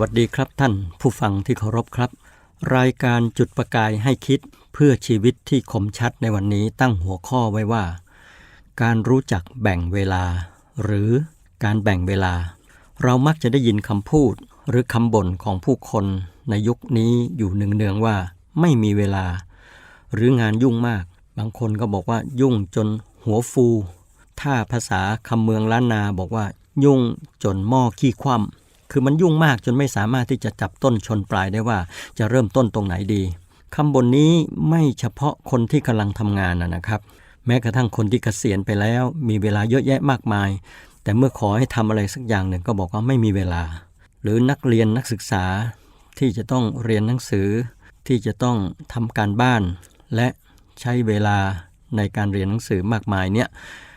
วัสดีครับท่านผู้ฟังที่เคารพครับ รายการจุดประกายให้คิดเพื่อชีวิตที่คมชัดในวันนี้ตั้งหัวข้อไว้ว่า การรู้จักแบ่งเวลา หรือการแบ่งเวลา เรามักจะได้ยินคำพูดหรือคำบ่นของผู้คนในยุคนี้อยู่เนืองๆว่า ไม่มีเวลา หรืองานยุ่งมาก บางคนก็บอกว่ายุ่งจนหัวฟู ถ้าภาษาคำเมืองล้านนาบอกว่า ยุ่งจนหม้อขี้คว่ำ คือมันยุ่งมากจนไม่สามารถที่จะจับต้นชนปลายได้ว่าจะเริ่มต้นตรงไหนดีคำบนนี้ไม่เฉพาะคนที่กำลังทำงานนะครับ แม้กระทั่งคนที่เกษียณไปแล้ว มีเวลาเยอะแยะมากมาย แต่เมื่อขอให้ทำอะไรสักอย่างหนึ่งก็บอกว่าไม่มีเวลา หรือนักเรียนนักศึกษาที่จะต้องเรียนหนังสือ ที่จะต้องทำการบ้าน และใช้เวลาในการเรียนหนังสือมากมายเนี่ย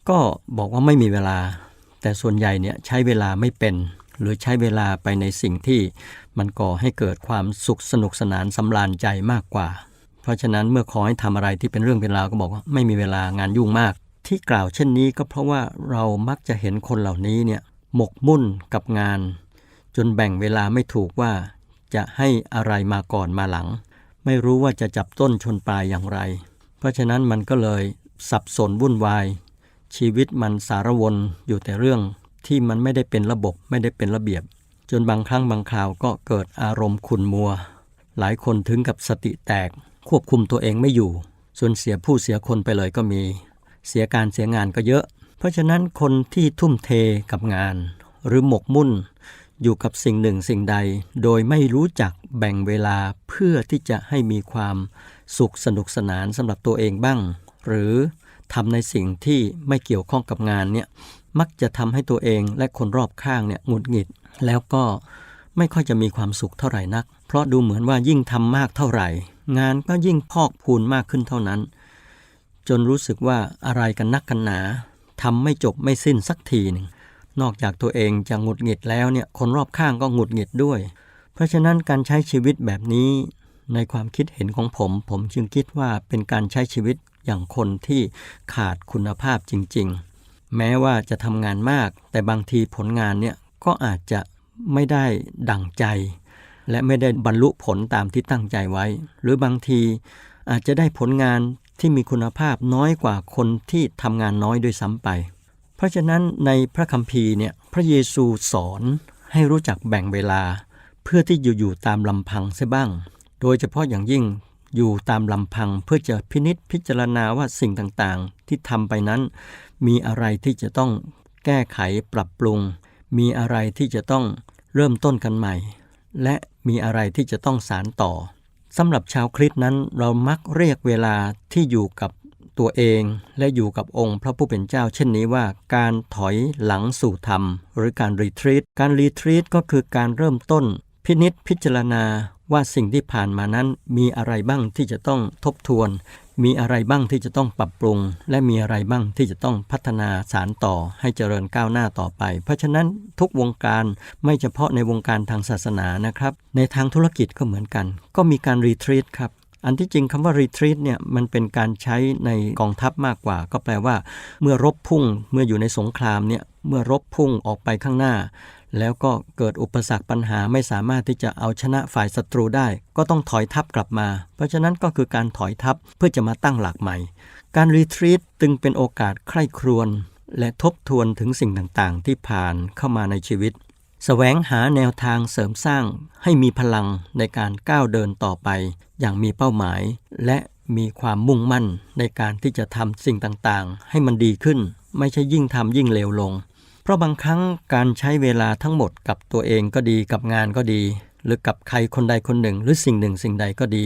ก็บอกว่าไม่มีเวลา แต่ส่วนใหญ่เนี่ยใช้เวลาไม่เป็น หรือใช้เวลาไปในสิ่งที่มันก่อให้เกิดความสุขสนุกสนานสำราญใจมากกว่า เพราะฉะนั้นเมื่อขอให้ทำอะไรที่เป็นเรื่องเป็นราวก็บอกว่าไม่มีเวลางานยุ่งมาก ที่กล่าวเช่นนี้ก็เพราะว่าเรามักจะเห็นคนเหล่านี้เนี่ยหมกมุ่นกับงาน จนแบ่งเวลาไม่ถูกว่าจะให้อะไรมาก่อนมาหลัง ไม่รู้ว่าจะจับต้นชนปลายอย่างไร เพราะฉะนั้นมันก็เลยสับสนวุ่นวาย ชีวิตมันสารวนอยู่แต่เรื่อง ที่มันไม่ได้เป็นระบบไม่ได้เป็นระเบียบ จนบางครั้งบางคราวก็เกิดอารมณ์ขุ่นมัว หลายคนถึงกับสติแตก ควบคุมตัวเองไม่อยู่ส่วนเสียผู้เสียคนไปเลยก็มี เสียการเสียงานก็เยอะ เพราะฉะนั้นคนที่ทุ่มเทกับงาน หรือหมกมุ่น อยู่กับสิ่งหนึ่งสิ่งใด โดยไม่รู้จักแบ่งเวลาเพื่อที่จะให้มีความสุขสนุกสนานสำหรับตัวเองบ้าง หรือทำในสิ่งที่ไม่เกี่ยวข้องกับงานเนี่ย มักจะทำให้ตัวเองและคนรอบข้างเนี่ยหงุดหงิด แล้วก็ไม่ค่อยจะมีความสุขเท่าไหร่นัก เพราะดูเหมือนว่ายิ่งทำมากเท่าไหร่ งานก็ยิ่งพอกพูนมากขึ้นเท่านั้น จนรู้สึกว่าอะไรกันนักกันหนาทำไม่จบไม่สิ้นสักทีหนึ่งนอกจากตัวเองจะหงุดหงิดแล้วเนี่ยคนรอบข้างก็หงุดหงิดด้วย เพราะฉะนั้นการใช้ชีวิตแบบนี้ ในความคิดเห็นของผม ผมจึงคิดว่าเป็นการใช้ชีวิตอย่างคนที่ขาดคุณภาพจริง ๆ แม้ว่าจะทำงานมาก แต่บางทีผลงานเนี่ยก็อาจจะไม่ได้ดั่งใจ และไม่ได้บรรลุผลตามที่ตั้งใจไว้ หรือบางทีอาจจะได้ผลงานที่มีคุณภาพน้อยกว่าคนที่ทำงานน้อยด้วยซ้ำไป เพราะฉะนั้นในพระคัมภีร์เนี่ยพระเยซูสอนให้รู้จักแบ่งเวลา เพื่อที่อยู่ๆตามลำพังเสียบ้าง โดยเฉพาะอย่างยิ่ง อยู่ตามลำพังเพื่อจะพินิษพิจารณาว่าสิ่งต่างๆ ที่ทำไปนั้น มีอะไรที่จะต้องแก้ไขปรับปรุง มีอะไรที่จะต้องเริ่มต้นกันใหม่ และมีอะไรที่จะต้องสารต่อสำหรับชาวคริสต์นั้นเรามักเรียกเวลาที่อยู่กับตัวเองและอยู่กับองค์พระผู้เป็นเจ้าเช่นนี้ว่าการถอยหลังสู่ธรรม หรือการรีทรีตการรีทรีตก็คือการเริ่มต้น พินิษพิจารณาว่าสิ่งที่ผ่านมานั้นมีอะไรบ้างที่จะต้องทบทวน มีอะไรบ้างที่จะต้องปรับปรุง และมีอะไรบ้างที่จะต้องพัฒนาสารต่อให้เจริญก้าวหน้าต่อไป เพราะฉะนั้นทุกวงการไม่เฉพาะในวงการทางศาสนานะครับ ในทางธุรกิจก็เหมือนกัน ก็มีการรีทรีตครับอันที่จริงคำว่า retreat เนี่ยมันเป็นการใช้ในกองทัพมากกว่า ก็แปลว่า เมื่อรบพุ่งเมื่ออยู่ในสงครามเนี่ยเมื่อรบพุ่งออกไปข้างหน้าแล้วก็เกิดอุปสรรคปัญหาไม่สามารถที่จะเอาชนะฝ่ายศัตรูได้ ก็ต้องถอยทัพกลับมา เพราะฉะนั้นก็คือการถอยทัพเพื่อจะมาตั้งหลักใหม่ การรีทรีตจึงเป็นโอกาสใคร่ครวญและทบทวนถึงสิ่งต่างๆ ที่ผ่านเข้ามาในชีวิตแสวงหาแนวทางเสริมสร้างให้มีพลังในการก้าวเดินต่อไป อย่างมีเป้าหมาย และมีความมุ่งมั่นในการที่จะทำสิ่งต่างๆ ให้มันดีขึ้น ไม่ใช่ยิ่งทำยิ่งเลวลง เพราะบางครั้งการใช้เวลาทั้งหมดกับตัวเองก็ดีกับงานก็ดี หรือกับใครคนใดคนหนึ่ง หรือสิ่งหนึ่งสิ่งใดก็ดี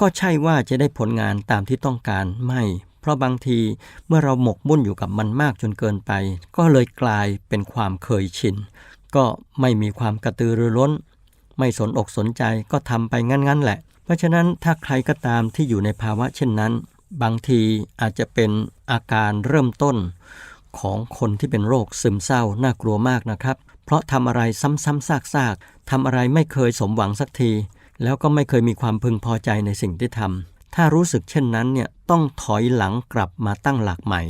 ก็ใช่ว่าจะได้ผลงานตามที่ต้องการไม่ เพราะบางทีเมื่อเราหมกมุ่นอยู่กับมันมากจนเกินไป ก็เลยกลายเป็นความเคยชิน ก็ไม่มีความกระตือรือร้น ไม่สนอกสนใจก็ทำไปงั้นๆแหละ เพราะฉะนั้นถ้าใครก็ตามที่อยู่ในภาวะเช่นนั้น บางทีอาจจะเป็นอาการเริ่มต้น ของคนที่เป็นโรคซึมเศร้าน่ากลัวมากนะครับ เพราะทำอะไรซ้ำๆซากๆทำอะไรไม่เคยสมหวังสักที แล้วก็ไม่เคยมีความพึงพอใจในสิ่งที่ทำถ้ารู้สึกเช่นนั้นเนี่ยต้องถอยหลังกลับมาตั้งหลักใหม่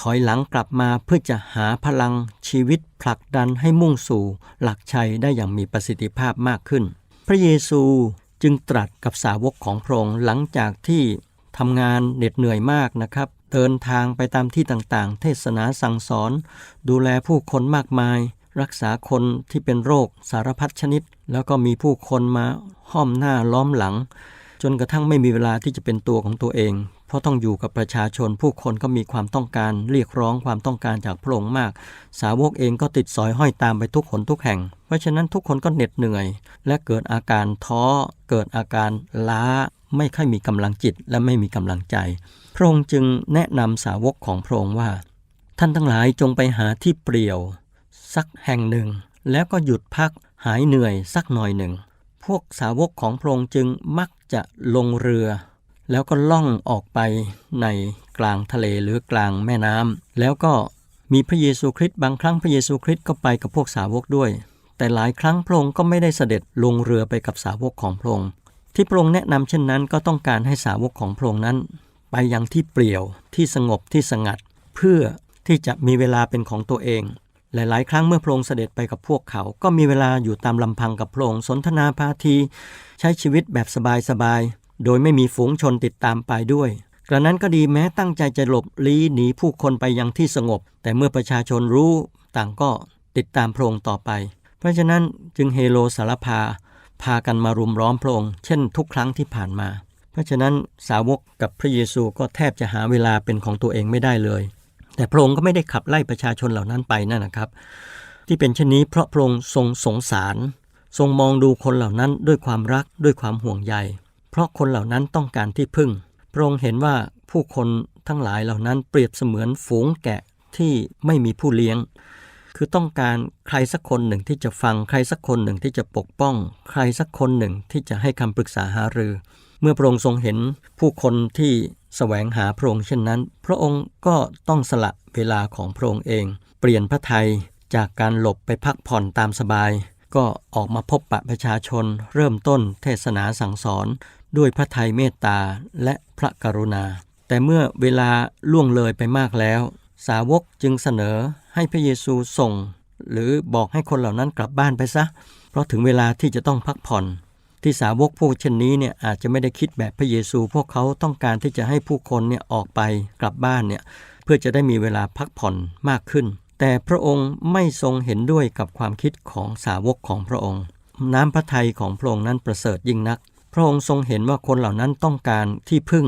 ถอยหลังกลับมาเพื่อจะหาพลังชีวิตผลักดันให้มุ่งสู่หลักชัยได้อย่างมีประสิทธิภาพมากขึ้น พระเยซูจึงตรัสกับสาวกของพระองค์หลังจากที่ทำงานเหน็ดเหนื่อยมากนะครับ เดินทางไปตามที่ต่างๆ เทศนาสั่งสอน ดูแลผู้คนมากมาย รักษาคนที่เป็นโรคสารพัดชนิด แล้วก็มีผู้คนมาห้อมหน้าล้อมหลัง จนกระทั่งไม่มีเวลาที่จะเป็นตัวของตัวเอง เพราะต้องอยู่กับประชาชนผู้คนก็มีความต้องการ เรียกร้องความต้องการจากพระองค์มาก สาวกเองก็ติดสอยห้อยตามไปทุกหนทุกแห่ง เพราะฉะนั้นทุกคนก็เหน็ดเหนื่อย และเกิดอาการท้อ เกิดอาการล้า ไม่ค่อยมีกำลังจิตและไม่มีกำลังใจ พระองค์จึงแนะนำสาวกของพระองค์ว่า ท่านทั้งหลายจงไปหาที่เปลี่ยว สักแห่งหนึ่ง แล้วก็หยุดพักหายเหนื่อยสักหน่อยหนึ่ง พวกสาวกของพระองค์จึงมักจะลงเรือ แล้วก็ล่องออกไปในกลางทะเลหรือกลางแม่น้ำแล้วก็มีพระเยซูคริสต์บางครั้งพระเยซูคริสต์ก็ไปกับพวกสาวกด้วย แต่หลายครั้งพระองค์ก็ไม่ได้เสด็จลงเรือไปกับสาวกของพระองค์ที่พระองค์แนะนำเช่นนั้นก็ต้องการให้สาวกของพระองค์นั้น ไปยังที่เปลี่ยวที่สงบที่สงัด เพื่อที่จะมีเวลาเป็นของตัวเอง หลายๆ ครั้งเมื่อพระองค์เสด็จไปกับพวกเขา ก็มีเวลาอยู่ตามลำพังกับพระองค์สนทนาพาที ใช้ชีวิตแบบสบายๆโดยไม่มีฝูงชนติดตามไปด้วยกระนั้นก็ดีแม้ตั้งใจจะหลบลี้หนีผู้คนไปยังที่สงบ แต่เมื่อประชาชนรู้ต่างก็ติดตามพระองค์ต่อไป เพราะฉะนั้นจึงเฮโลสารพา พากันมารุมล้อมพระองค์เช่นทุกครั้งที่ผ่านมา เพราะฉะนั้นสาวกกับพระเยซูก็แทบจะหาเวลาเป็นของตัวเองไม่ได้เลย แต่พระองค์ก็ไม่ได้ขับไล่ประชาชนเหล่านั้นไปนั่นนะครับ ที่เป็นเช่นนี้เพราะพระองค์ทรงสงสาร ทรงมองดูคนเหล่านั้นด้วยความรักด้วยความห่วงใย เพราะคนเหล่านั้นต้องการที่พึ่ง พระองค์เห็นว่าผู้คนทั้งหลายเหล่านั้นเปรียบเสมือนฝูงแกะที่ไม่มีผู้เลี้ยง คือต้องการใครสักคนหนึ่งที่จะฟังใครสักคนหนึ่งที่จะปกป้อง ใครสักคนหนึ่งที่จะให้คำปรึกษาหารือ เมื่อพระองค์ทรงเห็นผู้คนที่แสวงหาพระองค์เช่นนั้น พระองค์ก็ต้องสละเวลาของพระองค์เอง เปลี่ยนพระทัยจากการหลบไปพักผ่อนตามสบาย ก็ออกมาพบปะประชาชน เริ่มต้นเทศนาสั่งสอน ด้วยพระทัยเมตตาและพระกรุณา แต่เมื่อเวลาล่วงเลยไปมากแล้ว สาวกจึงเสนอให้พระเยซูส่ง หรือบอกให้คนเหล่านั้นกลับบ้านไปซะ เพราะถึงเวลาที่จะต้องพักผ่อน ที่สาวกพวกเช่นนี้เนี่ยอาจจะไม่ได้คิดแบบพระเยซู พวกเขาต้องการที่จะให้ผู้คนเนี่ยออกไปกลับบ้านเนี่ยเพื่อจะได้มีเวลาพักผ่อนมากขึ้น แต่พระองค์ไม่ทรงเห็นด้วยกับความคิดของสาวกของพระองค์ น้ำพระทัยของพระองค์นั้นประเสริฐยิ่งนัก พระองค์ทรงเห็นว่าคนเหล่านั้นต้องการที่พึ่ง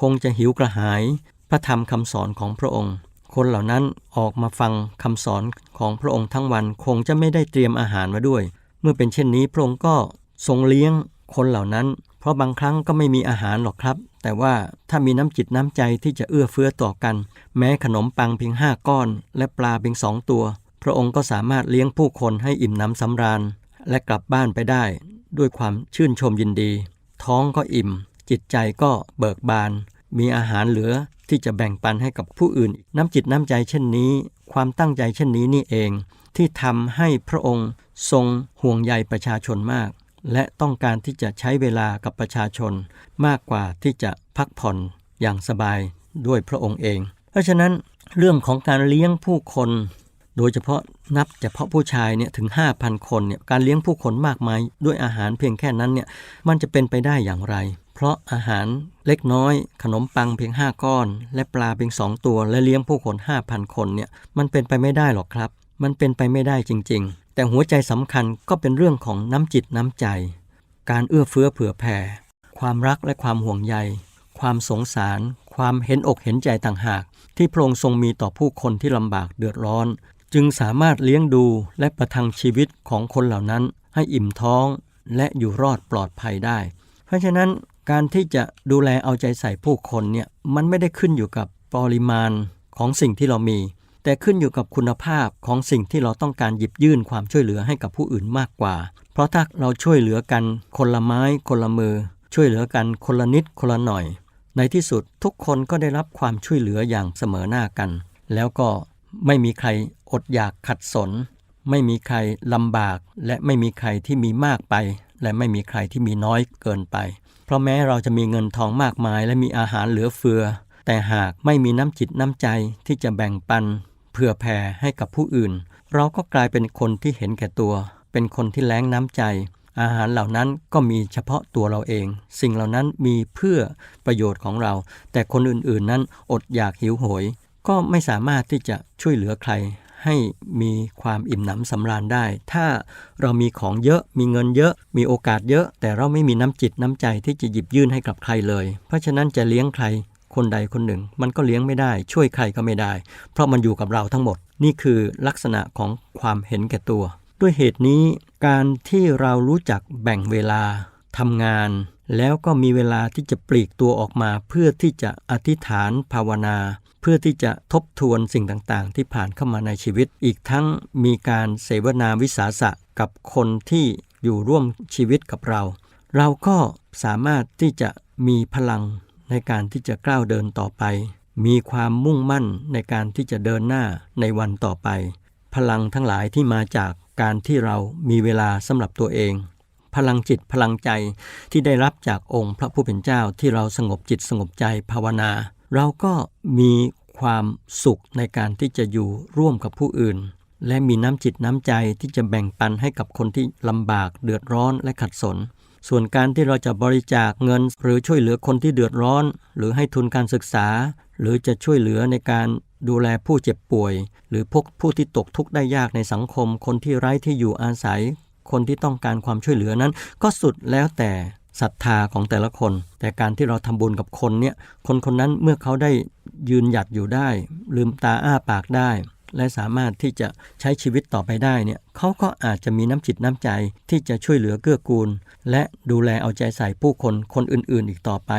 คงจะหิวกระหาย พระธรรมคำสอนของพระองค์ คนเหล่านั้นออกมาฟังคำสอนของพระองค์ทั้งวันคงจะไม่ได้เตรียมอาหารมาด้วย เมื่อเป็นเช่นนี้พระองค์ก็ ทรงเลี้ยงคนเหล่านั้น เพราะบางครั้งก็ไม่มีอาหารหรอกครับ แต่ว่าถ้ามีน้ำจิตน้ำใจที่จะเอื้อเฟื้อต่อกัน แม้ขนมปังเพียงห้าก้อน และปลาเพียงสองตัว พระองค์ก็สามารถเลี้ยงผู้คนให้อิ่มน้ำสำราญ และกลับบ้านไปได้ ด้วยความชื่นชมยินดี ท้องก็อิ่ม จิตใจก็เบิกบาน มีอาหารเหลือที่จะแบ่งปันให้กับผู้อื่น น้ำจิตน้ำใจเช่นนี้ ความตั้งใจเช่นนี้นี่เอง ที่ทำให้พระองค์ทรงห่วงใยประชาชนมาก และต้องการที่จะใช้เวลากับประชาชน มากกว่าที่จะพักผ่อนอย่างสบายด้วยพระองค์เอง เพราะฉะนั้นเรื่องของการเลี้ยงผู้คน โดยเฉพาะนับเฉพาะผู้ชายเนี่ยถึง 5,000 คนเนี่ยการเลี้ยงผู้คนมากมายด้วยอาหารเพียงแค่นั้นเนี่ยมันจะเป็นไปได้อย่างไร เพราะอาหารเล็กน้อย ขนมปังเพียง 5 ก้อน และปลาเพียง 2 ตัว และเลี้ยงผู้คน 5,000 คนเนี่ยมันเป็นไปไม่ได้หรอกครับ มันเป็นไปไม่ได้จริง แต่หัวใจสำคัญก็เป็นเรื่องของน้ำจิตน้ำใจ การเอื้อเฟื้อเผื่อแผ่ ความรักและความห่วงใย ความสงสาร ความเห็นอกเห็นใจต่างหาก ที่พระองค์ทรงมีต่อผู้คนที่ลำบากเดือดร้อน จึงสามารถเลี้ยงดูและประทังชีวิตของคนเหล่านั้น ให้อิ่มท้อง และอยู่รอดปลอดภัยได้ เพราะฉะนั้นการที่จะดูแลเอาใจใส่ผู้คนเนี่ยมันไม่ได้ขึ้นอยู่กับปริมาณของสิ่งที่เรามี แต่ขึ้นอยู่กับคุณภาพของสิ่งที่เราต้องการหยิบยื่นความช่วยเหลือให้กับผู้อื่นมากกว่า เพราะถ้าเราช่วยเหลือกันคนละไม้คนละมือ ช่วยเหลือกันคนละนิดคนละหน่อย ในที่สุดทุกคนก็ได้รับความช่วยเหลืออย่างเสมอหน้ากัน แล้วก็ไม่มีใครอดอยากขัดสน ไม่มีใครลำบาก และไม่มีใครที่มีมากไป และไม่มีใครที่มีน้อยเกินไป เพราะแม้เราจะมีเงินทองมากมาย และมีอาหารเหลือเฟือ แต่หากไม่มีน้ำจิตน้ำใจที่จะแบ่งปัน ผื่อแผ่ให้กับผู้อื่น เราก็กลายเป็นคนที่เห็นแก่ตัว เป็นคนที่แล้งน้ำใจ อาหารเหล่านั้นก็มีเฉพาะตัวเราเอง สิ่งเหล่านั้นมีเพื่อประโยชน์ของเรา แต่คนอื่นๆนั้นอดอยากหิวโหย ก็ไม่สามารถที่จะช่วยเหลือใครให้มีความอิ่มหนำสำราญได้ ถ้าเรามีของเยอะ มีเงินเยอะ มีโอกาสเยอะ แต่เราไม่มีน้ำจิตน้ำใจที่จะหยิบยื่นให้กับใครเลย เพราะฉะนั้นจะเลี้ยงใคร คนใดคนหนึ่ง มันก็เลี้ยงไม่ได้ ช่วยใครก็ไม่ได้ เพราะมันอยู่กับเราทั้งหมด นี่คือลักษณะของความเห็นแก่ตัว ด้วยเหตุนี้ การที่เรารู้จักแบ่งเวลาทำงาน แล้วก็มีเวลาที่จะปลีกตัวออกมา เพื่อที่จะอธิษฐานภาวนา เพื่อที่จะทบทวนสิ่งต่างๆ ที่ผ่านเข้ามาในชีวิต อีกทั้งมีการเสวนาวิสาสะกับคนที่อยู่ร่วมชีวิตกับเรา เราก็สามารถที่จะมีพลัง ในการที่จะก้าวเดินต่อไป มีความมุ่งมั่นในการที่จะเดินหน้าในวันต่อไป พลังทั้งหลายที่มาจากการที่เรามีเวลาสำหรับตัวเอง พลังจิตพลังใจที่ได้รับจากองค์พระผู้เป็นเจ้าที่เราสงบจิตสงบใจภาวนา เราก็มีความสุขในการที่จะอยู่ร่วมกับผู้อื่น และมีน้ำจิตน้ำใจที่จะแบ่งปันให้กับคนที่ลำบากเดือดร้อนและขัดสน ส่วนการที่เราจะบริจาคเงิน หรือช่วยเหลือคนที่เดือดร้อน หรือให้ทุนการศึกษา หรือจะช่วยเหลือในการดูแลผู้เจ็บป่วย หรือพวกผู้ที่ตกทุกข์ได้ยากในสังคม คนที่ไร้ที่อยู่อาศัย คนที่ต้องการความช่วยเหลือนั้น ก็สุดแล้วแต่ศรัทธาของแต่ละคน แต่การที่เราทำบุญกับคนเนี่ยคนคนนั้นเมื่อเขาได้ยืนหยัดอยู่ได้ ลืมตาอ้าปากได้ และสามารถที่จะใช้ชีวิตต่อไปได้เนี่ยเขาก็อาจจะมีน้ำจิตน้ำใจที่จะช่วยเหลือเกื้อกูล และดูแลเอาใจใส่ผู้คนคนอื่นๆ อีกต่อไป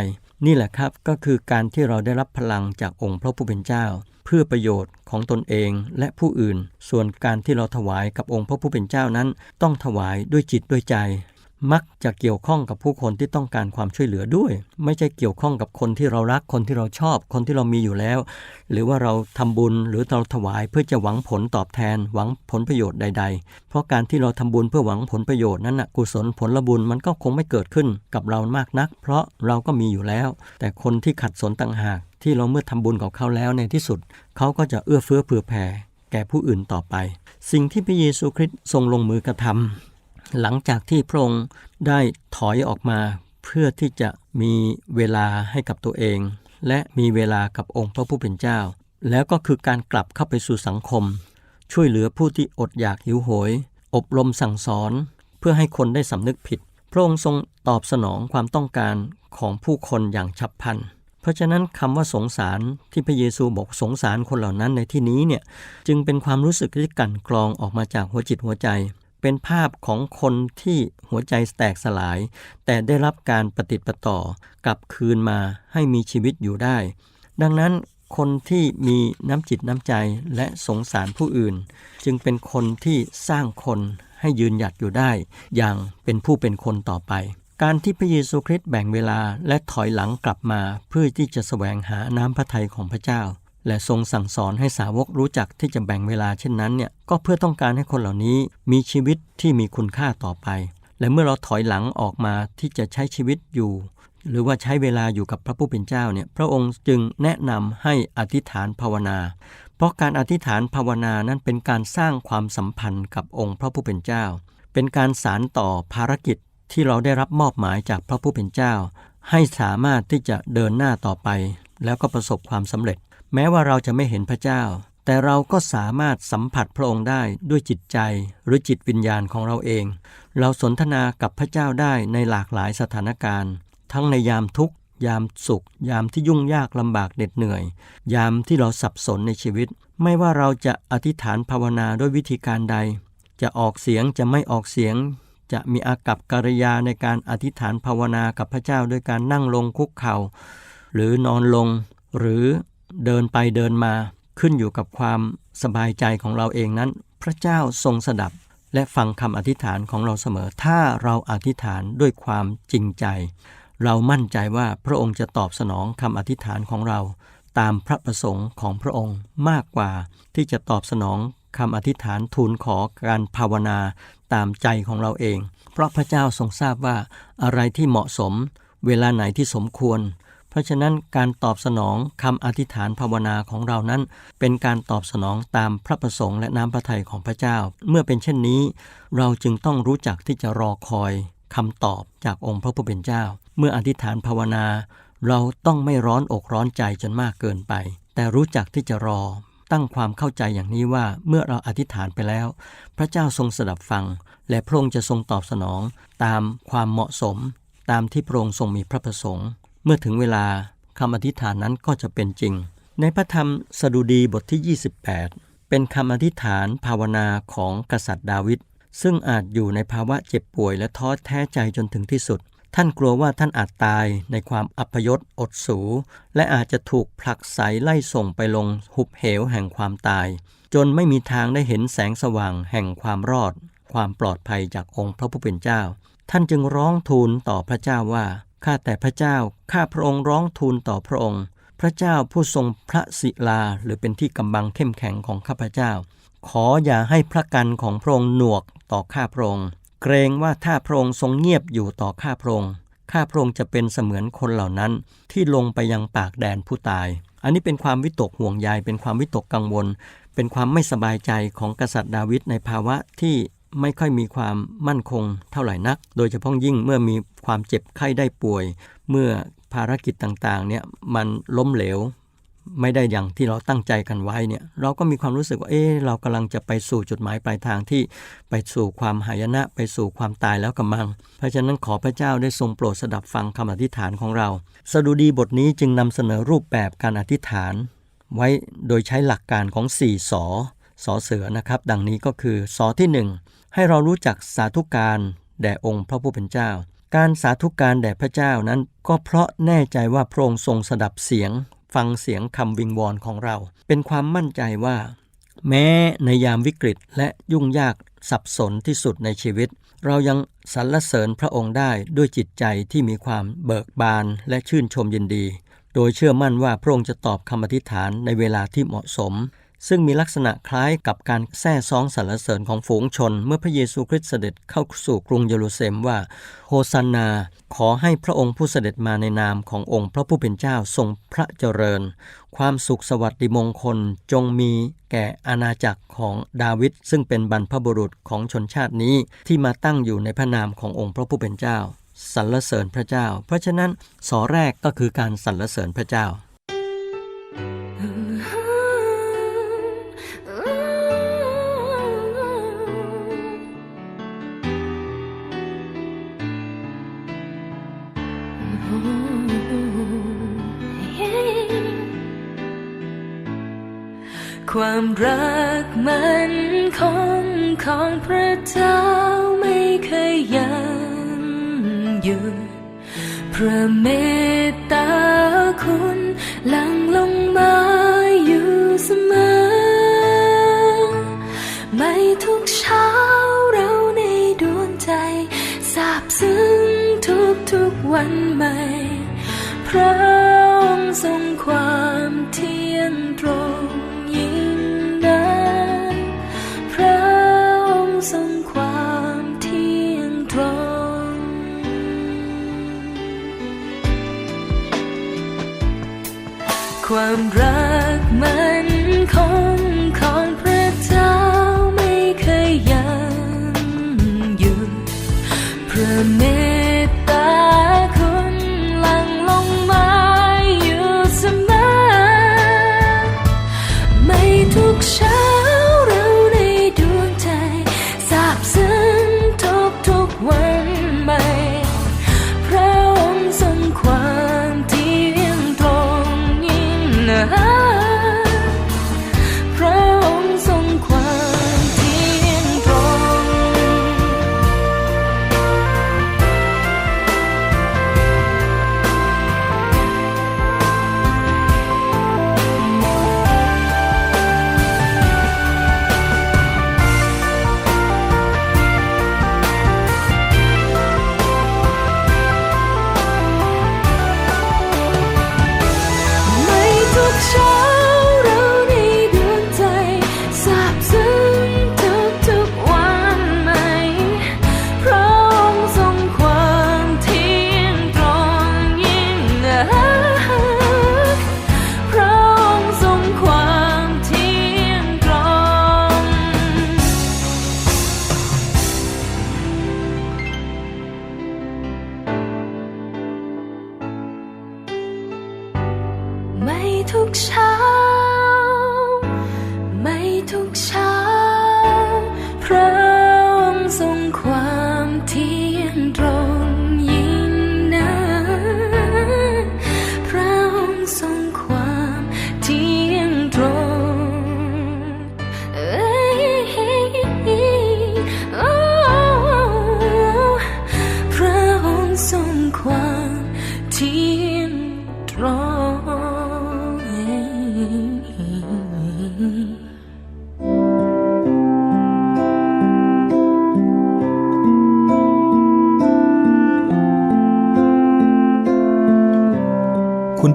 นี่แหละครับก็คือการที่เราได้รับพลังจากองค์พระผู้เป็นเจ้า เพื่อประโยชน์ของตนเองและผู้อื่น ส่วนการที่เราถวายกับองค์พระผู้เป็นเจ้านั้น ต้องถวายด้วยจิตด้วยใจ มักจะเกี่ยวข้องกับผู้คนที่ต้องการความช่วยเหลือด้วย ไม่ใช่เกี่ยวข้องกับคนที่เรารักคนที่เราชอบ คนที่เรามีอยู่แล้ว หรือว่าเราทำบุญหรือเราถวายเพื่อจะหวังผลตอบแทน หวังผลประโยชน์ใด ๆ เพราะการที่เราทำบุญเพื่อหวังผลประโยชน์นั้นนะกุศลผลบุญมันก็คงไม่เกิดขึ้นกับเรามากนัก เพราะเราก็มีอยู่แล้ว แต่คนที่ขัดสนต่างหาก ที่เราเมื่อทำบุญกับเขาแล้วในที่สุด เขาก็จะเอื้อเฟื้อเผื่อแผ่แก่ผู้อื่นต่อไป สิ่งที่พระเยซูคริสต์ทรงลงมือกระทำ หลังจากที่พระองค์ได้ถอยออกมา เพื่อที่จะมีเวลาให้กับตัวเอง และมีเวลากับองค์พระผู้เป็นเจ้า แล้วก็คือการกลับเข้าไปสู่สังคม ช่วยเหลือผู้ที่อดอยากหิวโหย อบรมสั่งสอน เพื่อให้คนได้สำนึกผิด พระองค์ทรงตอบสนองความต้องการของผู้คนอย่างฉับพลัน เพราะฉะนั้นคำว่าสงสารที่พระเยซูบอกสงสารคนเหล่านั้นในที่นี้เนี่ยจึงเป็นความรู้สึกที่กลั่นกรองออกมาจากหัวจิตหัวใจ เป็นภาพของคนที่หัวใจแตกสลาย แต่ได้รับการปฏิดประต่อกลับคืนมาให้มีชีวิตอยู่ได้ ดังนั้นคนที่มีน้ำจิตน้ำใจและสงสารผู้อื่น จึงเป็นคนที่สร้างคนให้ยืนหยัดอยู่ได้ อย่างเป็นผู้เป็นคนต่อไป การที่พระเยซูคริสต์แบ่งเวลาและถอยหลังกลับมาเพื่อที่จะแสวงหาน้ำพระทัยของพระเจ้า และทรงสั่งสอนให้สาวกรู้จักที่จะแบ่งเวลาเช่นนั้นเนี่ยก็เพื่อต้องการให้คนเหล่านี้มีชีวิตที่มีคุณค่าต่อไป และเมื่อเราถอยหลังออกมาที่จะใช้ชีวิตอยู่ หรือว่าใช้เวลาอยู่กับพระผู้เป็นเจ้าเนี่ยพระองค์จึงแนะนำให้อธิษฐานภาวนา เพราะการอธิษฐานภาวนานั้นเป็นการสร้างความสัมพันธ์กับองค์พระผู้เป็นเจ้า เป็นการสารต่อภารกิจที่เราได้รับมอบหมายจากพระผู้เป็นเจ้า ให้สามารถที่จะเดินหน้าต่อไป แล้วก็ประสบความสำเร็จ แม้ว่าเราจะไม่เห็นพระเจ้า แต่เราก็สามารถสัมผัสพระองค์ได้ด้วยจิตใจหรือจิตวิญญาณของเราเอง เราสนทนากับพระเจ้าได้ในหลากหลายสถานการณ์ ทั้งในยามทุกข์ ยามสุข ยามที่ยุ่งยากลำบากเหน็ดเหนื่อย ยามที่เราสับสนในชีวิต ไม่ว่าเราจะอธิษฐานภาวนาด้วยวิธีการใด จะออกเสียงจะไม่ออกเสียงจะมีอากับกิริยาในการอธิษฐานภาวนากับพระเจ้าด้วยการนั่งลงคุกเข่า หรือนอนลง หรือ เดินไปเดินมาขึ้นอยู่กับความสบายใจของเราเองนั้น พระเจ้าทรงสดับและฟังคำอธิษฐานของเราเสมอ ถ้าเราอธิษฐานด้วยความจริงใจ เรามั่นใจว่าพระองค์จะตอบสนองคำอธิษฐานของเรา ตามพระประสงค์ของพระองค์มากกว่าที่จะตอบสนองคำอธิษฐานทูลขอการภาวนาตามใจของเราเอง เพราะพระเจ้าทรงทราบว่าอะไรที่เหมาะสม เวลาไหนที่สมควร ราะฉะนั้นการตอบสนองคำอธิษฐานภาวนาของเรานั้น เป็นการตอบสนองตามพระประสงค์และน้ำพระทัยของพระเจ้า เมื่อเป็นเช่นนี้ เราจึงต้องรู้จักที่จะรอคอยคำตอบจากองค์พระผู้เป็นเจ้า เมื่ออธิษฐานภาวนา เราต้องไม่ร้อนอกร้อนใจจนมากเกินไป แต่รู้จักที่จะรอ ตั้งความเข้าใจอย่างนี้ว่าเมื่อเราอธิษฐานไปแล้ว พระเจ้าทรงสดับฟัง และพระองค์จะทรงตอบสนอง ตามความเหมาะสม ตามที่พระองค์ทรงมีพระประสงค์ เมื่อถึงเวลาคำอธิษฐานนั้นก็จะเป็นจริง ในพระธรรมสดุดีบทที่ 28 เป็นคำอธิษฐานภาวนาของกษัตริย์ดาวิดซึ่งอาจอยู่ในภาวะเจ็บป่วยและท้อแท้ใจจนถึงที่สุด ท่านกลัวว่าท่านอาจตายในความอัปยศอดสู และอาจจะถูกผลักไสไล่ส่งไปลงหุบเหวแห่งความตาย จนไม่มีทางได้เห็นแสงสว่างแห่งความรอด ความปลอดภัยจากองค์พระผู้เป็นเจ้า ท่านจึงร้องทูลต่อพระเจ้าว่า ข้าแต่พระเจ้า ข้าพระองค์ร้องทูลต่อพระองค์ พระเจ้าผู้ทรงพระศิลาหรือเป็นที่กำบังเข้มแข็งของข้าพเจ้า ขออย่าให้พระกันของพระองค์หนวกต่อข้าพระองค์ เกรงว่าถ้าพระองค์ทรงเงียบอยู่ต่อข้าพระองค์ ข้าพระองค์จะเป็นเสมือนคนเหล่านั้น ที่ลงไปยังปากแดนผู้ตาย อันนี้เป็นความวิตกห่วงใย เป็นความวิตกกังวล เป็นความไม่สบายใจของกษัตริย์ดาวิดในภาวะที่ ไม่ค่อยมีความมั่นคงเท่าไหร่นัก โดยเฉพาะยิ่งเมื่อมีความเจ็บไข้ได้ป่วย เมื่อภารกิจต่างๆเนี่ยมันล้มเหลว ไม่ได้อย่างที่เราตั้งใจกันไว้เนี่ยเราก็มีความรู้สึกว่าเอ๊เรากำลังจะไปสู่จุดหมายปลายทางที่ไปสู่ความหายนะไปสู่ความตายแล้วกำมัง เพราะฉะนั้นขอพระเจ้าได้ทรงโปรดสดับฟังคำอธิษฐานของเราสดุดีบทนี้จึงนำเสนอรูปแบบการอธิษฐาน ไว้โดยใช้หลักการของ4สอสอเสือนะครับ ดังนี้ก็คือสอที่ 1 ให้เรารู้จักสาธุการแด่องค์พระผู้เป็นเจ้า การสาธุการแด่พระเจ้านั้น ก็เพราะแน่ใจว่าพระองค์ทรงสดับเสียง ฟังเสียงคำวิงวอนของเรา เป็นความมั่นใจว่า แม้ในยามวิกฤตและยุ่งยากสับสนที่สุดในชีวิต เรายังสรรเสริญพระองค์ได้ด้วยจิตใจที่มีความเบิกบานและชื่นชมยินดี โดยเชื่อมั่นว่าพระองค์จะตอบคำอธิษฐานในเวลาที่เหมาะสม ซึ่งมีลักษณะคล้ายกับการแซ่ซ้องสรรเสริญของฝูงชน เมื่อพระเยซูคริสต์เสด็จเข้าสู่กรุงเยรูซาเล็มว่า โฮซันนา ขอให้พระองค์ผู้เสด็จมาในนามขององค์พระผู้เป็นเจ้าทรงพระเจริญ ความสุขสวัสดิมงคลจงมีแก่อาณาจักรของดาวิดซึ่งเป็นบรรพบุรุษของชนชาตินี้ที่มาตั้งอยู่ในพระนามขององค์พระผู้เป็นเจ้าสรรเสริญพระเจ้า เพราะฉะนั้นสอแรกก็คือการสรรเสริญพระเจ้า ความรักมันคงของพระเจ้าไม่เคยยังหยุดพระเมตตาคุณหลั่งลงมาอยู่เสมอ ไม่ทุกเช้า ความรักมันคง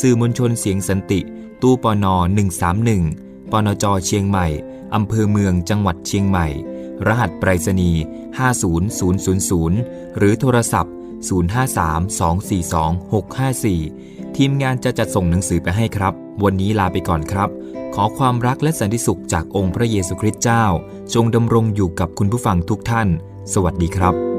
สื่อมวลชนเสียงสันติ ตู้ปน131 ปนจเชียงใหม่ อำเภอเมืองจังหวัดเชียงใหม่ รหัสไปรษณีย์ 50000 หรือโทรศัพท์ 053-242-654 ทีมงานจะจัดส่งหนังสือไปให้ครับ วันนี้ลาไปก่อนครับ ขอความรักและสันติสุขจากองค์พระเยซูคริสต์เจ้า จงดำรงอยู่กับคุณผู้ฟังทุกท่าน สวัสดีครับ